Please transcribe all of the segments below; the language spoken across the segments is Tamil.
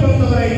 அது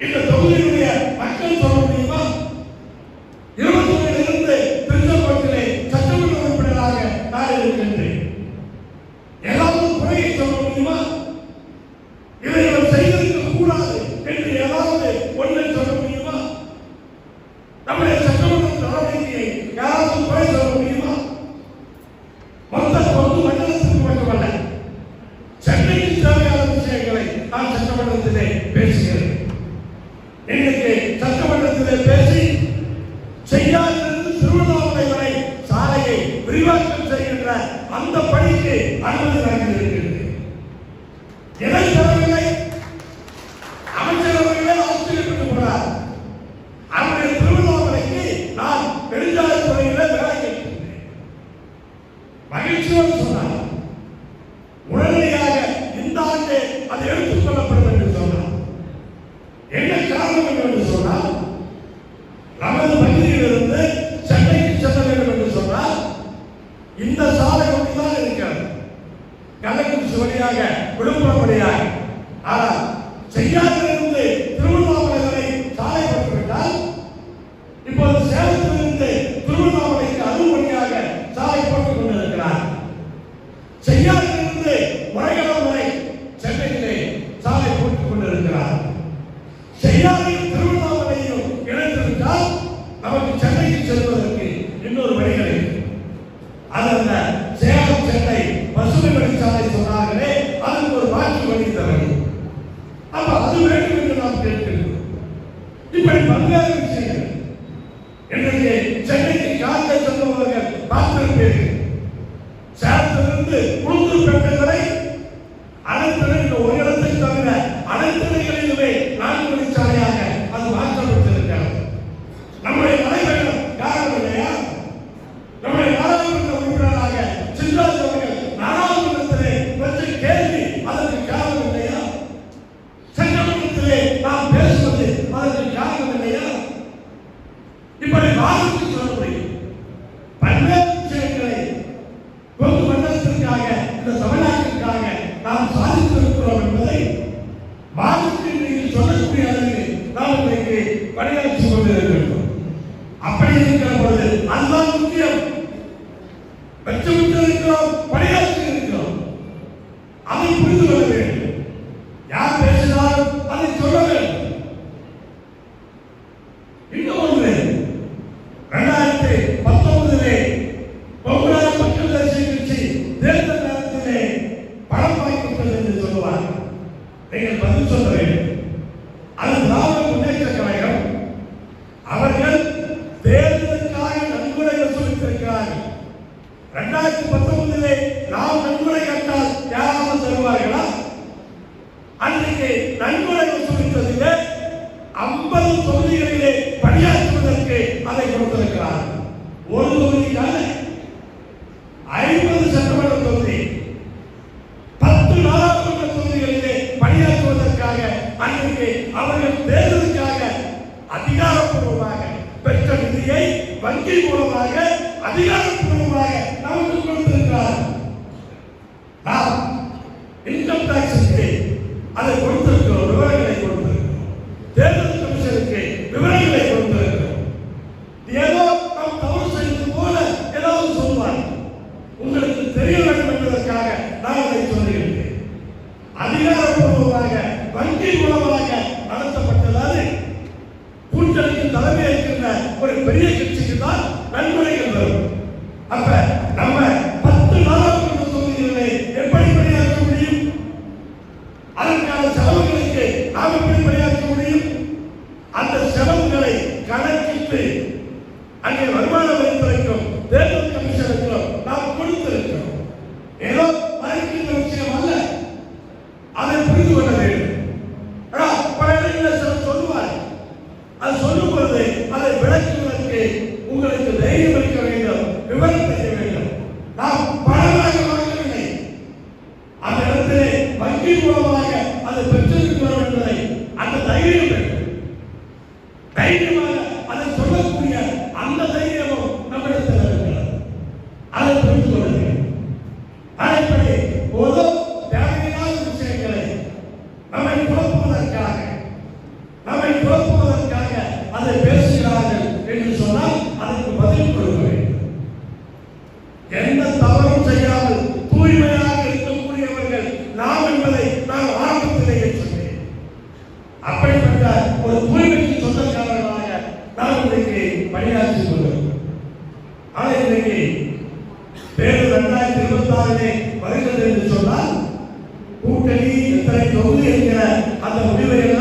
இந்த தொகுதி மூலமாக அதிகாரம் நமக்கு கொடுத்திருக்கிறார் நாம் இன்கம் டாக்ஸுக்கு அதை கொடுத்திருக்கிறோம் விவரங்களை கொடுத்திருக்கிறோம் தேர்தல் கமிஷனுக்கு விவரங்களை கொடுத்திருக்கிறோம் ஏதோ நாம் தவறு செய்தது போல ஏதாவது சொல்வார் உங்களுக்கு தெரிய வேண்டும் என்பதற்காக நான் அதை சொல்லுகின்றேன் அதிகாரப்பூர்வமாக வங்கி மூலமாக நடத்தப்பட்டதால் கூட்டணிக்கு தலைமை இருக்கின்ற ஒரு பெரிய கட்சிக்கு தான் நன்கொடைகள் வரும் அப்ப நம்ம பத்து நாடாளுமன்ற தொகுதிகளை எப்படி பணியாற்ற முடியும் அதற்கான செலவுகளுக்கு நாம் எப்படி பணியாற்ற முடியும் அந்த செலவுகளை கணக்கிட்டு அங்கே வருமான வரித்துறைக்கும் தேர்தல் கமிஷனுக்கும் நாம் கொடுத்திருக்கிறோம் ஏதோ மறைக்கின்ற விஷயம் அல்ல அதை புரிந்து கொள்ள வேண்டும் ஆனா, பல இடங்களில் சிலர் சொல்லுவார் அது சொல்லும் பொழுது அதை விளக்குவதற்கு உங்களுக்கு தைரியம் இருக்க வேண்டும் விவரம் தெரிய வேண்டும் நாம் பணமாக வாங்கவில்லை அந்த இடத்திலே வங்கி மூலமாக அதை பெற்றிருக்கிறோம் என்பதை அந்த தைரியம் வேண்டும் தைரியமாக அதை சொல்லக்கூடிய அந்த தைரியமும் நம்மிடத்தில் இருக்கிறது அதை புரிந்து கொள்ள வேண்டும் அதன்படி ஒரு தேவையில்லாத விஷயங்களை நம்மை குழப்புவதற்காக நம்மை குழப்புவதற்காக அதை பேசுகிறார்கள் என்று சொன்னால் அதற்கு பதில் கொடுக்க வேண்டும் எந்த தவறும் செய்யாமல் தூய்மையாக இருக்கக்கூடியவர்கள் நாம் என்பதை நான் ஆரம்பத்திலேயே சொன்னேன் அப்படிப்பட்ட ஒரு தூய்மைக்கு சொந்தக்காரர்களாக நாம் இன்றைக்கு பணியாற்றி கொண்டிருக்கிறோம் ஆனால் இன்றைக்கு தேர்தல் இரண்டாயிரத்தி இருபத்தி ஆறிலே வருகிறது என்று சொன்னால் கூட்டணி தொகுதி என்கிற அந்த முடிவை எல்லாம்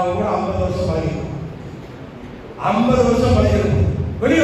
அவங்க கூட ஐம்பது வருஷம் பழகிருக்கும் ஐம்பது வருஷம் பழகிருக்கும். வெளியே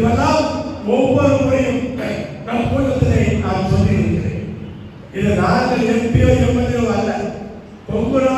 இதுவெல்லாம் ஒவ்வொரு முறையும் நம் கூட்டத்திலே நான் சொல்லியிருக்கிறேன். இது நாங்கள் எம்பியோ எம்எல்ஏ அல்ல ஒவ்வொரு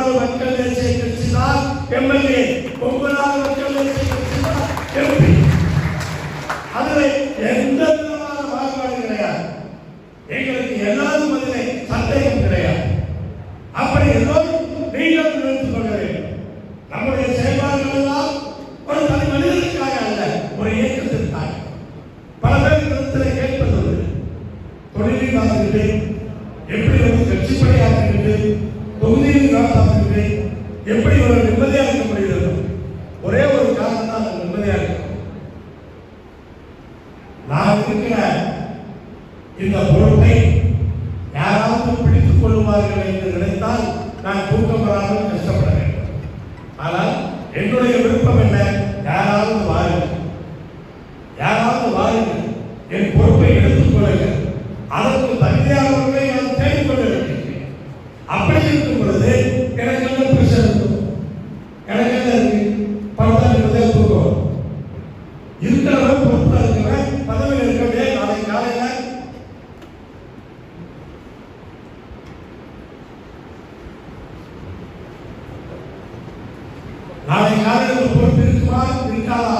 நாளை யாரும் ஒரு பொறுப்பு இருக்குமா இருக்காதா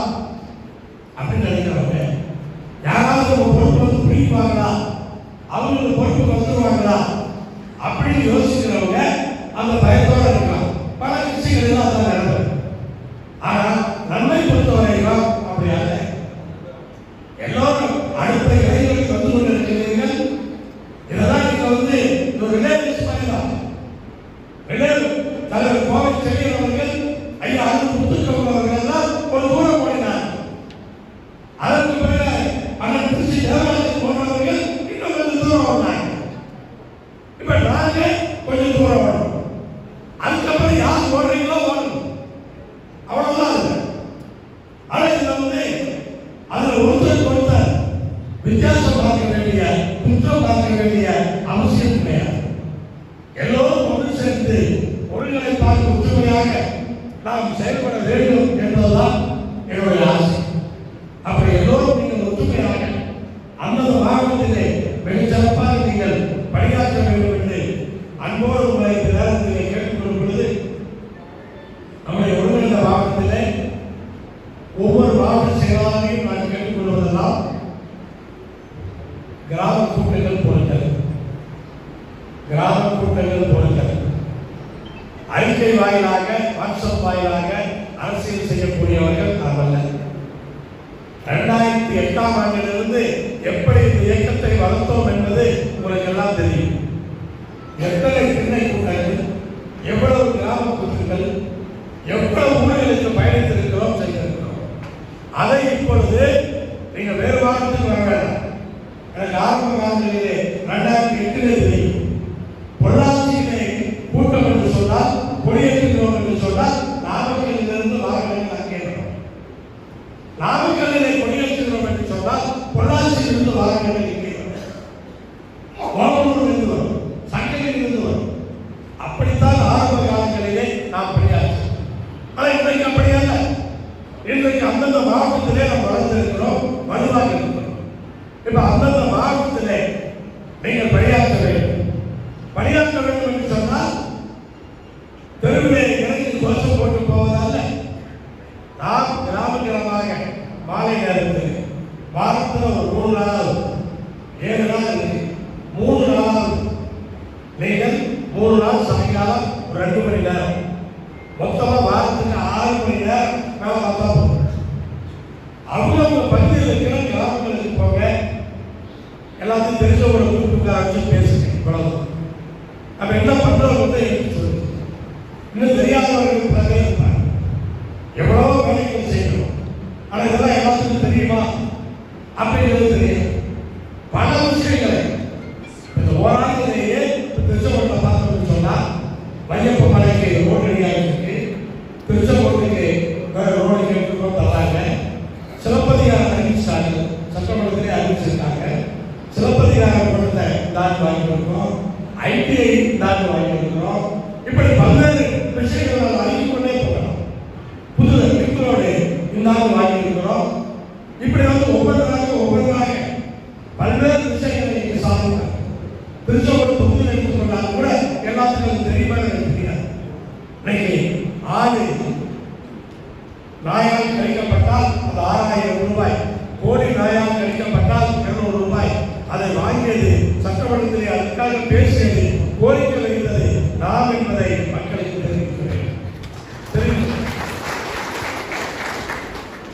அப்படின்னு நினைக்கிறவங்க. யாராவது ஒரு பொறுப்பு வந்து புரியுவாங்களா சிவாமி நான் கேட்டுக்கொள்வதெல்லாம் கிராம கூட்டங்கள் பொருட்கள் கிராம கூட்டங்கள் பொருட்கள் அறிக்கை வாயிலாக வாட்ஸ்அப் வாயிலாக அரசியல் செய்யக்கூடியவர்கள் நாம் அல்ல இரண்டாயிரத்தி எட்டாம் ஆண்டிலிருந்து எப்படி இந்த இயக்கத்தை வளர்த்தோம் என்பது உங்களுக்கு எல்லாம் தெரியும். எத்தனை திண்ணை கூட்டங்கள் எவ்வளவு கிராம கூட்டங்கள் எவ்வளவு ஊர்களுக்கு பயணித்திருக்கிறோம் Aleluia. நீங்கள் மூணு நாள் சாயங்காலம் ஒரு ரெண்டு மணி நேரம். மொத்தமாக வாரத்துக்கு ஆறு மணி நேரம் நாம் வந்தா போகிறோம் அவங்கவுங்க பகுதியில் இருக்கிற கிராமங்களுக்கு போங்க எல்லாத்தையும் தெரிஞ்சவங்களோட கூப்பிட்டு வச்சு பேசுங்க இவ்வளவு. நம்ம என்ன பண்ணுறோம் வந்து இன்னும் தெரியாதவர்கள் பிறகு இருப்பாங்க. எவ்வளோ வேலைகள் செய்யணும். ஆனால் இதெல்லாம் எல்லாத்துக்கும் தெரியுமா? அப்படிங்கிறது அறிவிச்சாங்க அறிவிச்சிருக்காங்க. சிலப்பதிகாரம் கொடுத்த தாண்டு வாங்கியிருக்கிறோம் ஐடிஐ தாண்டு வாங்கியிருக்கிறோம் இப்படி பல்வேறு விஷயங்கள் நாம் அறிவிக் கொண்டே போகலாம் புது லிங்கரோடு இந்தாண்டு வாங்கியிருக்கிறோம் இப்படி வந்து ஒவ்வொரு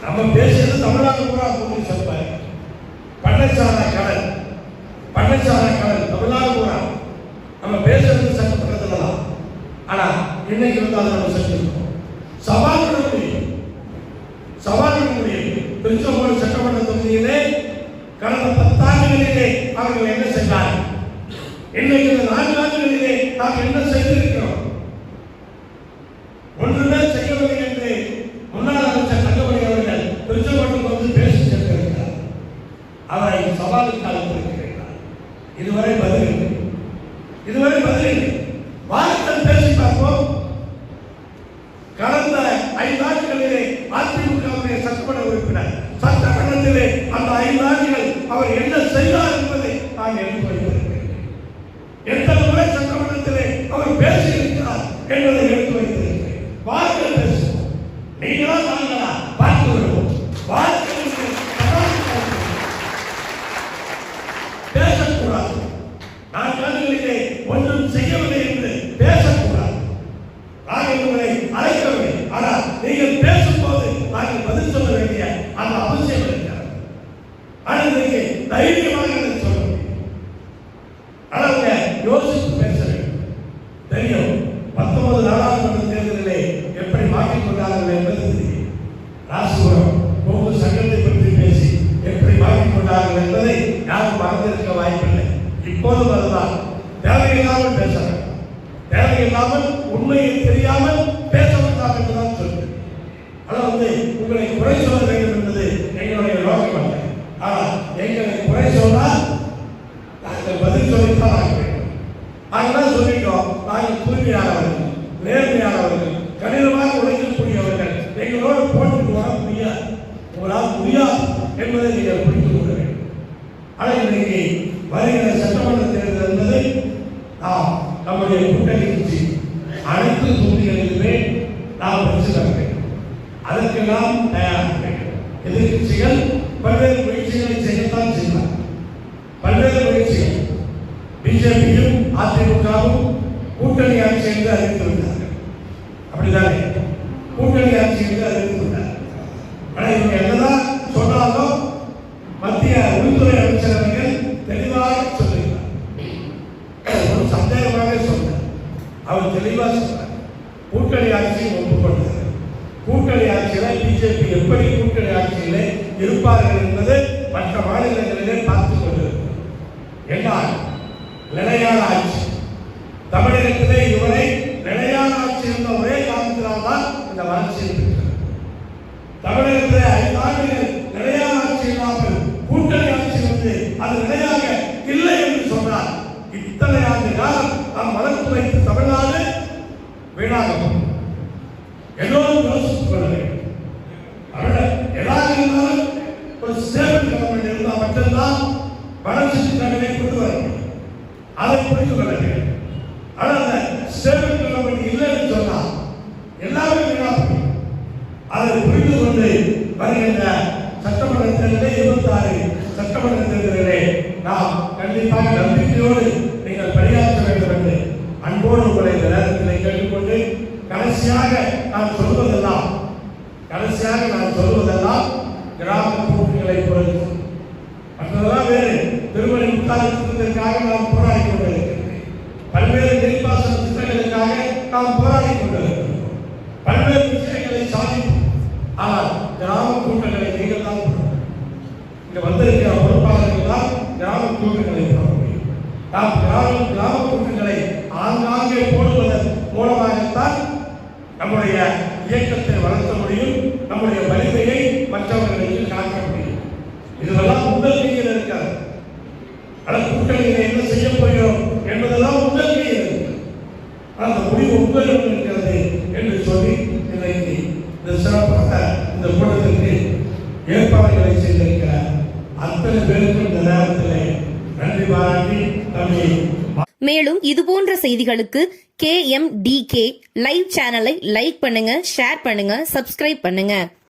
நம்ம பேசுறது தமிழ்நாடு பூரா கூட்டி சொல்வார் பண்ணைச்சாரா கடல் பண்ணைச்சாரா கடல் தமிழ்நாடு பூரா. நம்ம பேசுறது சட்டமன்றத்தில் தான் ஆனா இன்னைக்கு வந்து அதை நம்ம செஞ்சிருக்கோம் முடியாது என்பதை நீங்கள் புரிந்து கொள்ள வேண்டும். ஆனால் இன்றைக்கு வருகிற சட்டமன்ற தேர்தல் என்பதை நாம் நம்முடைய கூட்டணி கட்சி அனைத்து தொகுதிகளிலுமே நாம் வெற்றி தர வேண்டும். அதற்கு நாம் தயாராக வேண்டும். எதிர்கட்சிகள் பல்வேறு ஆட்சியை கூட்டணி ஆட்சியில பிஜேபி எப்படி கூட்டணி ஆட்சியிலே இருப்பார்கள் என்பது மற்ற மாநிலங்களிலே பார்த்து கொண்டிருக்கிறோம் என்றால் நிலையான ஆட்சி தமிழகத்திலே இதுவரை நிலையான ஆட்சி இருந்த ஒரே காரணத்தினால்தான் இந்த வளர்ச்சி இருக்கிறது தமிழகத்திலே ஐந்து ஆண்டுகள் நிலையான ஆட்சி இல்லாமல் கூட்டணி ஆட்சி வந்து அது நிலையாக இல்லை என்று சொன்னார் இத்தனை ஆண்டு காலம் நாம் வளர்த்து வைத்து தமிழ்நாடு வீணாக போகும். எல்லோரும் யோசித்துக் கொள்ள எல்லாரும் ஒரு ஸ்டேபிள் கவர்மெண்ட் இருந்தால் மட்டும்தான் வளர்ச்சி திட்டங்களை கொண்டு வர முடியும். அதை புரிந்து கொள்ள வேண்டும் ஆனால் அந்த ஸ்டேபிள் கவர்மெண்ட் இல்லைன்னு சொன்னால் எல்லாமே வீணாக போகும் அதை புரிந்து கொண்டு வருகின்ற சட்டமன்ற தேர்தலிலே இருபத்தாறு சட்டமன்ற தேர்தலிலே நாம் கண்டிப்பாக நம்பிக்கையோடு நீங்கள் பணியாற்ற வேண்டும் என்று அன்போடு உங்களை இந்த நேரத்தில் கேட்டுக்கொண்டு கடைசியாக நான் சொல்வதெல்லாம் கடைசியாக நான் சொல்வதெல்லாம் கிராம கூட்டணிகளை பொறுத்து மற்றதெல்லாம் வேறு திருமணி முத்தாருக்கு ஆனால் கிராம கூட்டங்களை நீங்கள் தான் போடணும். இங்க வந்திருக்கிற பொறுப்பாளர்கள் தான் கிராம கூட்டங்களை போட முடியும் கிராமம் கிராம கிராம கூட்டங்களை ஆங்காங்கே போடுவதன் மூலமாகத்தான் நம்முடைய இயக்கத்தை வளர்த்த முடியும் நம்முடைய வலிமையை மற்றவர்களுக்கு காட்ட முடியும். இதுவெல்லாம் உங்கள் கையில் இருக்காது. ஆனால் கூட்டணியை என்ன செய்ய செய்திகளுக்கு K M D K live சேனலை லைக் பண்ணுங்க ஷேர் பண்ணுங்க சப்ஸ்கிரைப் பண்ணுங்க.